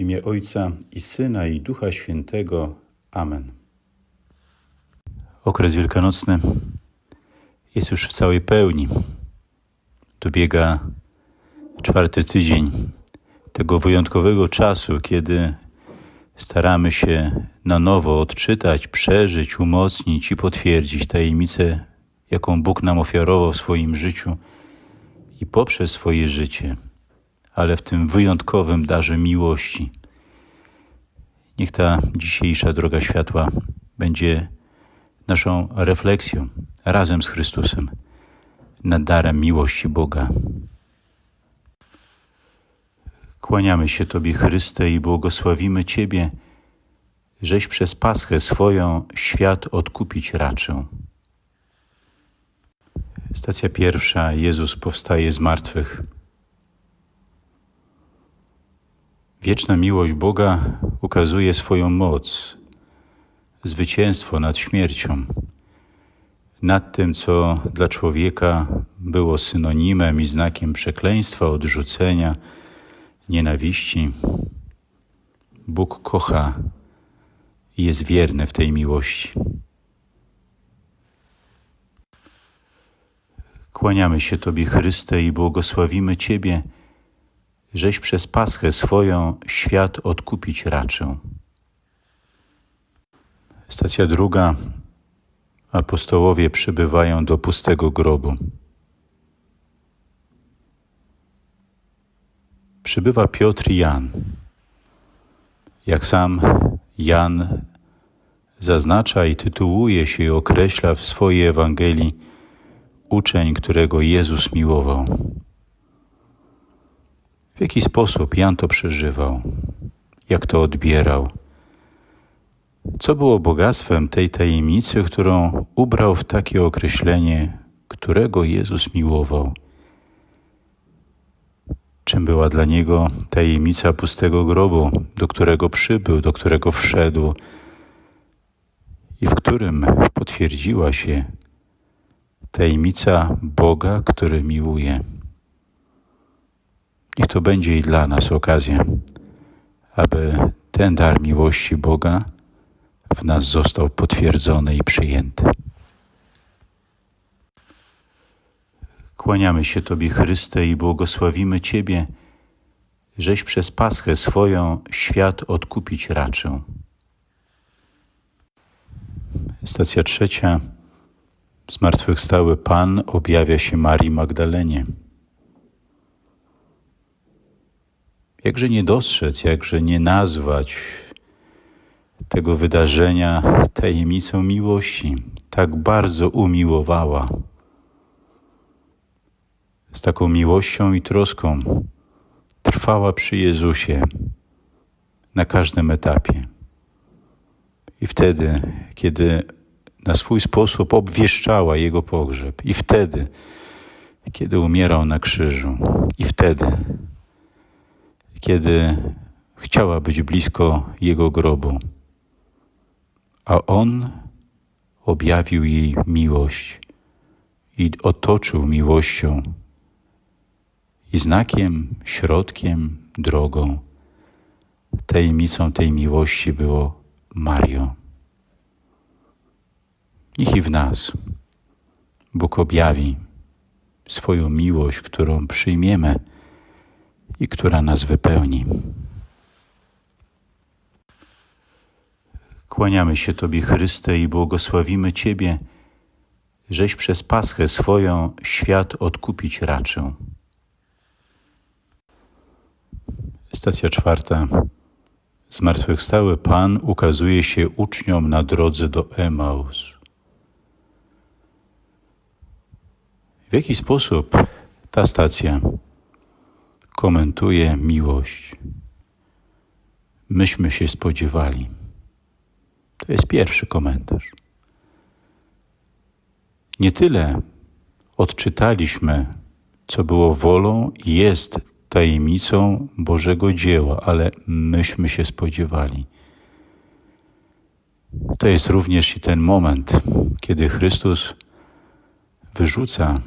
W imię Ojca i Syna i Ducha Świętego. Amen. Okres wielkanocny jest już w całej pełni. Dobiega czwarty tydzień tego wyjątkowego czasu, kiedy staramy się na nowo odczytać, przeżyć, umocnić i potwierdzić tajemnicę, jaką Bóg nam ofiarował w swoim życiu i poprzez swoje życie, ale w tym wyjątkowym darze miłości. Niech ta dzisiejsza droga światła będzie naszą refleksją razem z Chrystusem nad darem miłości Boga. Kłaniamy się Tobie, Chryste, i błogosławimy Ciebie, żeś przez Paschę swoją świat odkupić raczył. Stacja pierwsza. Jezus powstaje z martwych. Wieczna miłość Boga ukazuje swoją moc, zwycięstwo nad śmiercią, nad tym, co dla człowieka było synonimem i znakiem przekleństwa, odrzucenia, nienawiści. Bóg kocha i jest wierny w tej miłości. Kłaniamy się Tobie, Chryste, i błogosławimy Ciebie, żeś przez Paschę swoją świat odkupić raczył. Stacja druga. Apostołowie przybywają do pustego grobu. Przybywa Piotr i Jan. Jak sam Jan zaznacza i tytułuje się i określa w swojej Ewangelii uczeń, którego Jezus miłował. W jaki sposób Jan to przeżywał? Jak to odbierał? Co było bogactwem tej tajemnicy, którą ubrał w takie określenie, którego Jezus miłował? Czym była dla niego tajemnica pustego grobu, do którego przybył, do którego wszedł i w którym potwierdziła się tajemnica Boga, który miłuje? Niech to będzie i dla nas okazja, aby ten dar miłości Boga w nas został potwierdzony i przyjęty. Kłaniamy się Tobie, Chryste, i błogosławimy Ciebie, żeś przez Paschę swoją świat odkupić raczył. Stacja trzecia. Zmartwychwstały Pan objawia się Marii Magdalenie. Jakże nie dostrzec, jakże nie nazwać tego wydarzenia tajemnicą miłości. Tak bardzo umiłowała. Z taką miłością i troską trwała przy Jezusie na każdym etapie. I wtedy, kiedy na swój sposób obwieszczała Jego pogrzeb, i wtedy, kiedy umierał na krzyżu, i wtedy, kiedy chciała być blisko Jego grobu, a On objawił jej miłość i otoczył miłością i znakiem, środkiem, drogą, tajemnicą tej miłości było Mario. Niech i w nas Bóg objawi swoją miłość, którą przyjmiemy i która nas wypełni. Kłaniamy się Tobie, Chryste, i błogosławimy Ciebie, żeś przez Paschę swoją świat odkupić raczył. Stacja czwarta. Zmartwychwstały Pan ukazuje się uczniom na drodze do Emaus. W jaki sposób ta stacja komentuje miłość? Myśmy się spodziewali. To jest pierwszy komentarz. Nie tyle odczytaliśmy, co było wolą i jest tajemnicą Bożego dzieła, ale myśmy się spodziewali. To jest również i ten moment, kiedy Chrystus wyrzuca,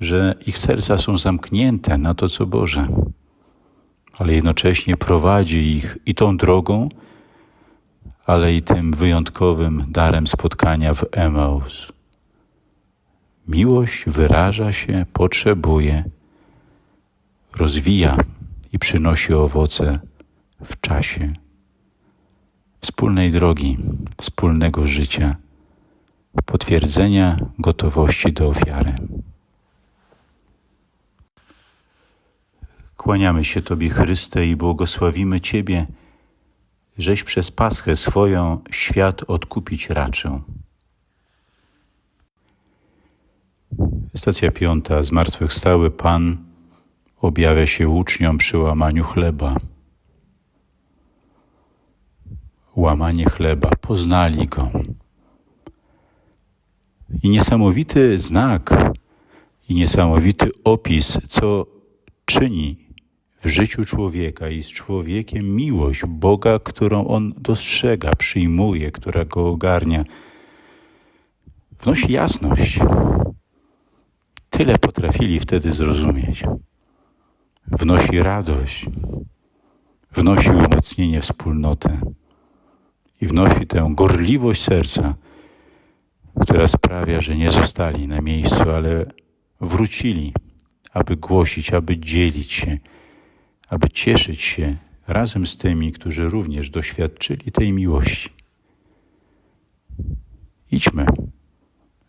że ich serca są zamknięte na to, co Boże. ale jednocześnie prowadzi ich i tą drogą, ale i tym wyjątkowym darem spotkania w Emaus. Miłość wyraża się, potrzebuje, rozwija i przynosi owoce w czasie wspólnej drogi, wspólnego życia, potwierdzenia gotowości do ofiary. Kłaniamy się Tobie, Chryste, i błogosławimy Ciebie, żeś przez Paschę swoją świat odkupić raczył. Stacja piąta. Zmartwychwstały Pan objawia się uczniom przy łamaniu chleba. Łamanie chleba. Poznali Go. I niesamowity znak, i niesamowity opis, co czyni w życiu człowieka i z człowiekiem miłość Boga, którą on dostrzega, przyjmuje, która go ogarnia. Wnosi jasność. Tyle potrafili wtedy zrozumieć. Wnosi radość, wnosi umocnienie wspólnoty i wnosi tę gorliwość serca, która sprawia, że nie zostali na miejscu, ale wrócili, aby głosić, aby dzielić się, aby cieszyć się razem z tymi, którzy również doświadczyli tej miłości. Idźmy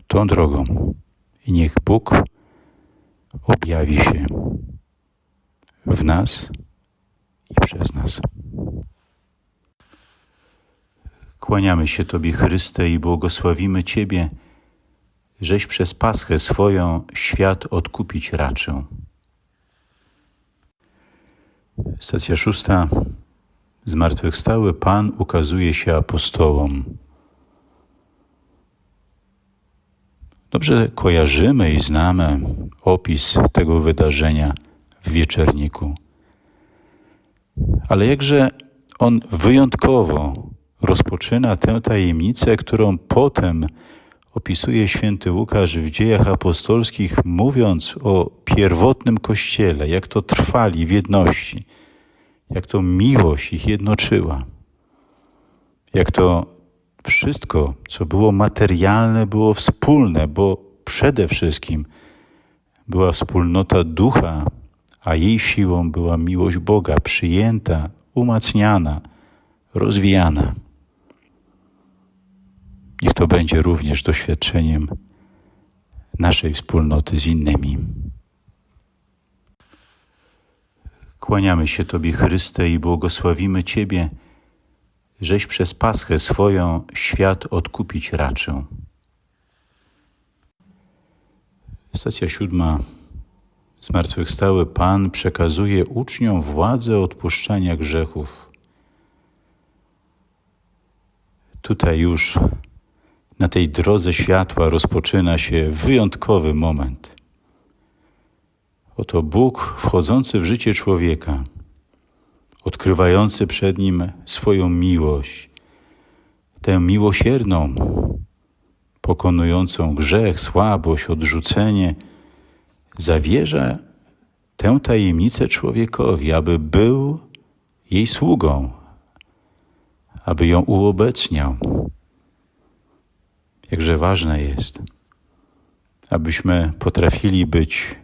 tą drogą i niech Bóg objawi się w nas i przez nas. Kłaniamy się Tobie, Chryste, i błogosławimy Ciebie, żeś przez Paschę swoją świat odkupić raczył. Stacja szósta. Zmartwychwstały Pan ukazuje się apostołom. Dobrze kojarzymy i znamy opis tego wydarzenia w wieczerniku. Ale jakże on wyjątkowo rozpoczyna tę tajemnicę, którą potem opisuje święty Łukasz w dziejach apostolskich, mówiąc o pierwotnym kościele, jak to trwali w jedności, jak to miłość ich jednoczyła, jak to wszystko, co było materialne, było wspólne, bo przede wszystkim była wspólnota ducha, a jej siłą była miłość Boga, przyjęta, umacniana, rozwijana. Niech to będzie również doświadczeniem naszej wspólnoty z innymi. Kłaniamy się Tobie, Chryste, i błogosławimy Ciebie, żeś przez Paschę swoją świat odkupić raczył. Stacja siódma. Zmartwychwstały Pan przekazuje uczniom władzę odpuszczania grzechów. Tutaj już na tej drodze światła rozpoczyna się wyjątkowy moment. Oto Bóg wchodzący w życie człowieka, odkrywający przed nim swoją miłość, tę miłosierną, pokonującą grzech, słabość, odrzucenie, zawierza tę tajemnicę człowiekowi, aby był jej sługą, aby ją uobecniał. Jakże ważne jest, abyśmy potrafili być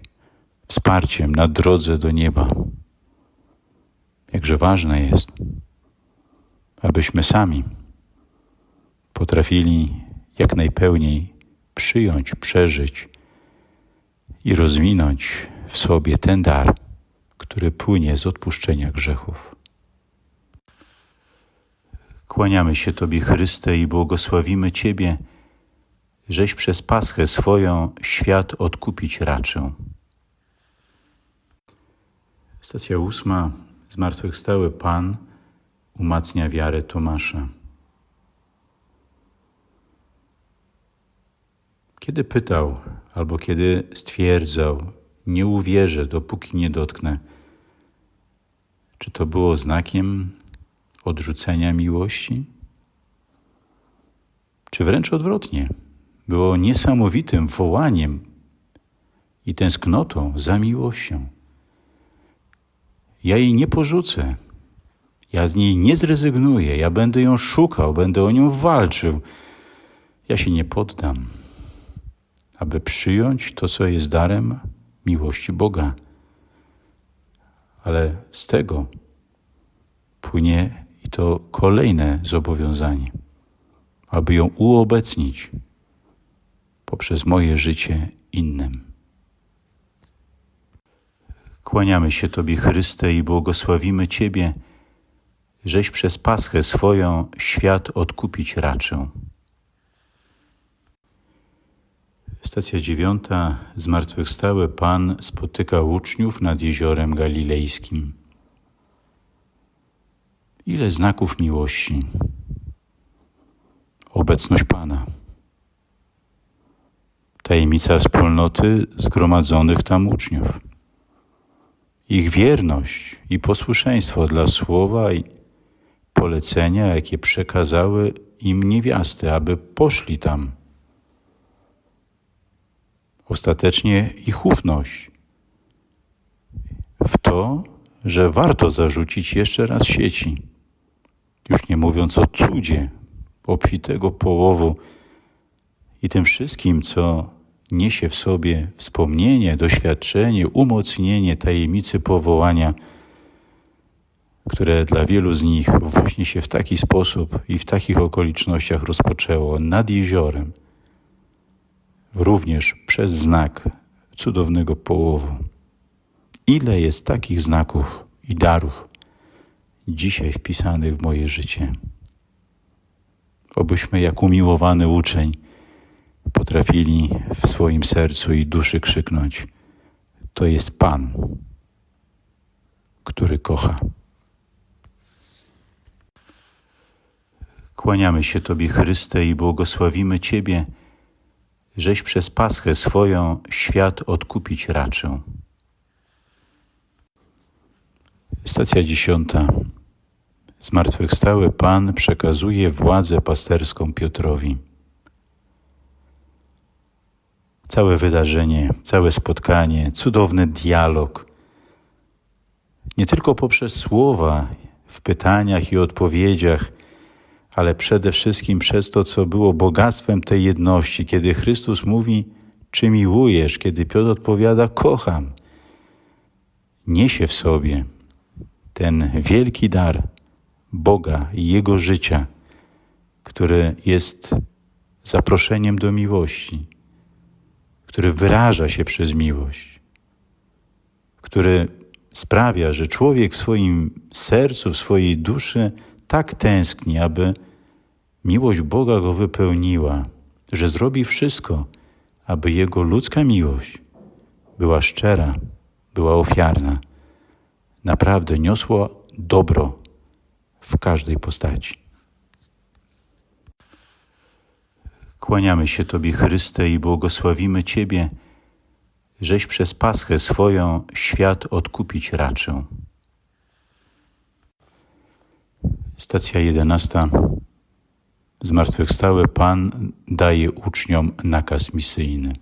wsparciem na drodze do nieba. Jakże ważne jest, abyśmy sami potrafili jak najpełniej przyjąć, przeżyć i rozwinąć w sobie ten dar, który płynie z odpuszczenia grzechów. Kłaniamy się Tobie, Chryste, i błogosławimy Ciebie, żeś przez Paschę swoją świat odkupić raczył. Stacja ósma. Zmartwychwstały Pan umacnia wiarę Tomasza. Kiedy pytał, albo kiedy stwierdzał, nie uwierzę, dopóki nie dotknę, czy to było znakiem odrzucenia miłości? Czy wręcz odwrotnie? Było niesamowitym wołaniem i tęsknotą za miłością. Ja jej nie porzucę. Ja z niej nie zrezygnuję. Ja będę ją szukał, będę o nią walczył. Ja się nie poddam, aby przyjąć to, co jest darem miłości Boga. Ale z tego płynie i to kolejne zobowiązanie, aby ją uobecnić poprzez moje życie innym. Kłaniamy się Tobie, Chryste, i błogosławimy Ciebie, żeś przez Paschę swoją świat odkupić raczył. Stacja dziewiąta. Zmartwychwstały Pan spotyka uczniów nad jeziorem galilejskim. Ile znaków miłości. Obecność Pana. Tajemnica wspólnoty zgromadzonych tam uczniów. Ich wierność i posłuszeństwo dla słowa i polecenia, jakie przekazały im niewiasty, aby poszli tam. Ostatecznie ich ufność w to, że warto zarzucić jeszcze raz sieci. Już nie mówiąc o cudzie obfitego połowu i tym wszystkim, co niesie w sobie wspomnienie, doświadczenie, umocnienie tajemnicy powołania, które dla wielu z nich właśnie się w taki sposób i w takich okolicznościach rozpoczęło nad jeziorem, również przez znak cudownego połowu. Ile jest takich znaków i darów dzisiaj wpisanych w moje życie? Obyśmy, jak umiłowany uczeń, potrafili w swoim sercu i duszy krzyknąć: To jest Pan, który kocha. Kłaniamy się Tobie, Chryste, i błogosławimy Ciebie, żeś przez Paschę swoją świat odkupić raczył. Stacja dziesiąta. Zmartwychwstały Pan przekazuje władzę pasterską Piotrowi. Całe wydarzenie, całe spotkanie, cudowny dialog. Nie tylko poprzez słowa w pytaniach i odpowiedziach, ale przede wszystkim przez to, co było bogactwem tej jedności, kiedy Chrystus mówi, czy miłujesz, kiedy Piotr odpowiada, kocham. Niesie w sobie ten wielki dar Boga i Jego życia, który jest zaproszeniem do miłości, który wyraża się przez miłość, który sprawia, że człowiek w swoim sercu, w swojej duszy tak tęskni, aby miłość Boga go wypełniła, że zrobi wszystko, aby jego ludzka miłość była szczera, była ofiarna, naprawdę niosła dobro w każdej postaci. Kłaniamy się Tobie, Chryste, i błogosławimy Ciebie, żeś przez Paschę swoją świat odkupić raczył. Stacja jedenasta. Zmartwychwstały Pan daje uczniom nakaz misyjny.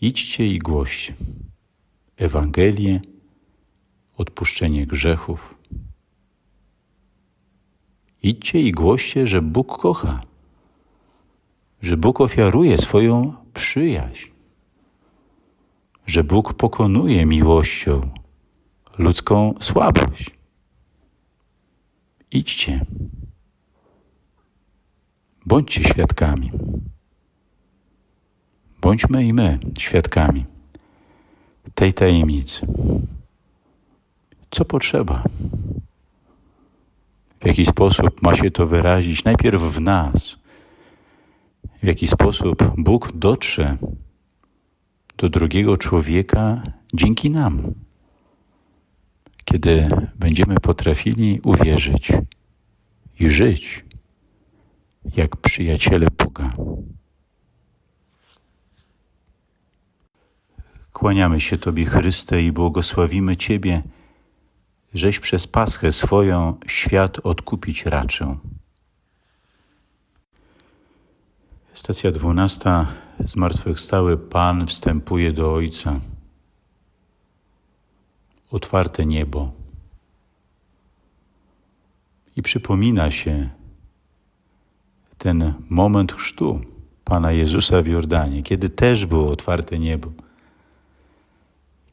Idźcie i głoście Ewangelię, odpuszczenie grzechów. Idźcie i głoście, że Bóg kocha, że Bóg ofiaruje swoją przyjaźń, że Bóg pokonuje miłością ludzką słabość. Idźcie. Bądźcie świadkami. Bądźmy i my świadkami tej tajemnicy. Co potrzeba? W jaki sposób ma się to wyrazić najpierw w nas? W jaki sposób Bóg dotrze do drugiego człowieka dzięki nam? Kiedy będziemy potrafili uwierzyć i żyć jak przyjaciele Boga. Kłaniamy się Tobie, Chryste, i błogosławimy Ciebie, żeś przez Paschę swoją świat odkupić raczył. Stacja dwunasta. Zmartwychwstały Pan wstępuje do Ojca. otwarte niebo. I przypomina się ten moment chrztu Pana Jezusa w Jordanie, kiedy też było otwarte niebo,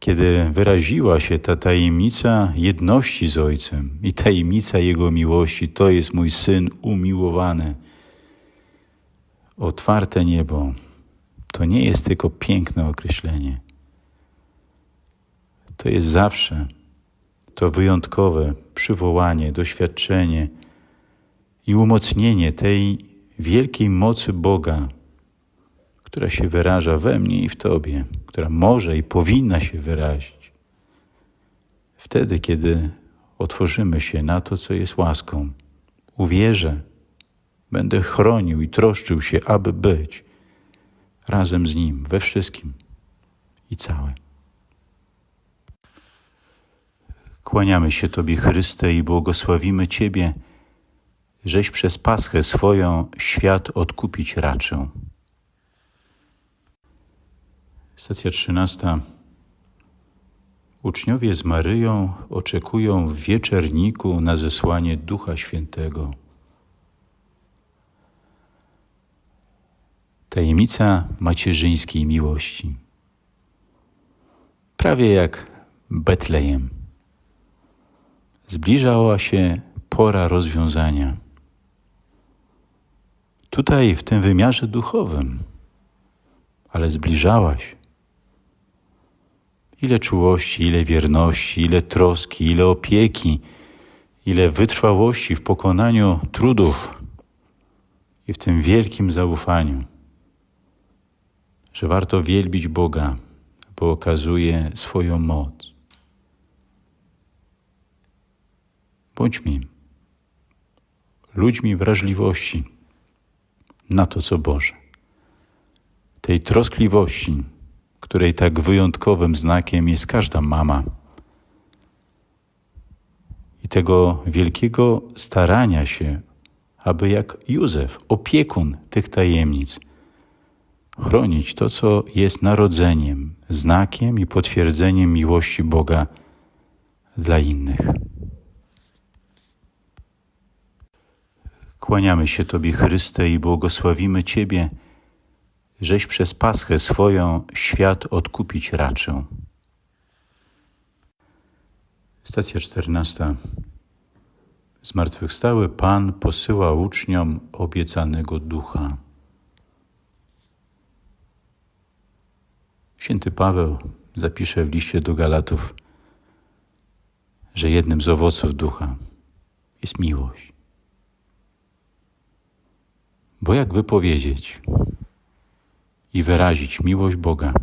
kiedy wyraziła się ta tajemnica jedności z Ojcem i tajemnica Jego miłości. To jest mój Syn umiłowany. Otwarte niebo to nie jest tylko piękne określenie. To jest zawsze to wyjątkowe przywołanie, doświadczenie i umocnienie tej wielkiej mocy Boga, która się wyraża we mnie i w Tobie, która może i powinna się wyrazić. Wtedy, kiedy otworzymy się na to, co jest łaską, uwierzę, będę chronił i troszczył się, aby być razem z Nim we wszystkim i całe. Kłaniamy się Tobie, Chryste, i błogosławimy Ciebie, żeś przez Paschę swoją świat odkupić raczył. Stacja trzynasta. Uczniowie z Maryją oczekują w wieczerniku na zesłanie Ducha Świętego. Tajemnica macierzyńskiej miłości. Prawie jak Betlejem. Zbliżała się pora rozwiązania. Tutaj, w tym wymiarze duchowym, ale zbliżałaś. Ile czułości, ile wierności, ile troski, ile opieki, ile wytrwałości w pokonaniu trudów i w tym wielkim zaufaniu, że warto wielbić Boga, bo okazuje swoją moc. Bądźmy ludźmi wrażliwości na to, co Boże. Tej troskliwości, której tak wyjątkowym znakiem jest każda mama. I tego wielkiego starania się, aby jak Józef, opiekun tych tajemnic, chronić to, co jest narodzeniem, znakiem i potwierdzeniem miłości Boga dla innych. Kłaniamy się Tobie, Chryste, i błogosławimy Ciebie, żeś przez Paschę swoją świat odkupić raczył. Stacja czternasta. Zmartwychwstały Pan posyła uczniom obiecanego ducha. Święty Paweł zapisze w liście do Galatów, że jednym z owoców ducha jest miłość. Bo jak wypowiedzieć i wyrazić miłość Boga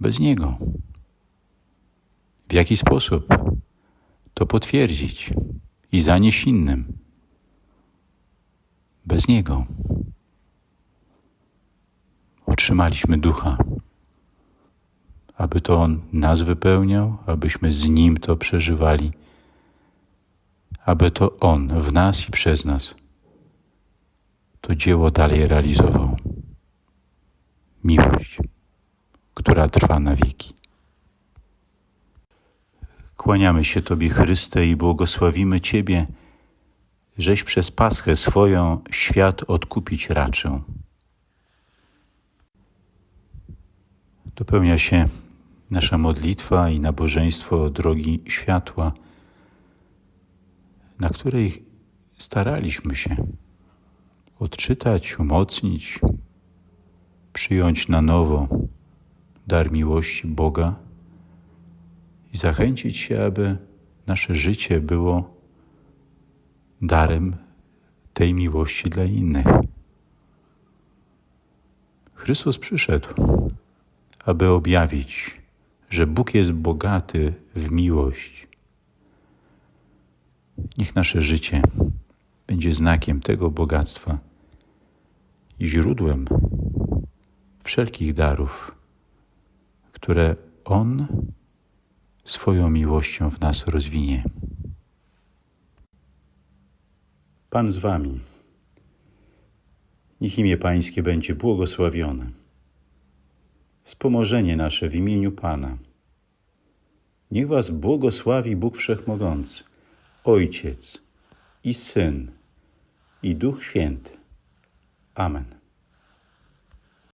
bez Niego? W jaki sposób to potwierdzić i zanieść innym bez Niego? Otrzymaliśmy ducha, aby to On nas wypełniał, abyśmy z Nim to przeżywali, aby to On w nas i przez nas to dzieło dalej realizował. Miłość, która trwa na wieki. Kłaniamy się Tobie, Chryste, i błogosławimy Ciebie, żeś przez Paschę swoją świat odkupić raczył. Dopełnia się nasza modlitwa i nabożeństwo drogi światła, na której staraliśmy się odczytać, umocnić, przyjąć na nowo dar miłości Boga i zachęcić się, aby nasze życie było darem tej miłości dla innych. Chrystus przyszedł, aby objawić, że Bóg jest bogaty w miłość. Niech nasze życie będzie znakiem tego bogactwa i źródłem wszelkich darów, które On swoją miłością w nas rozwinie. Pan z Wami. Niech imię Pańskie będzie błogosławione. Wspomożenie nasze w imieniu Pana. Niech Was błogosławi Bóg Wszechmogący, Ojciec i Syn i Duch Święty. Amen.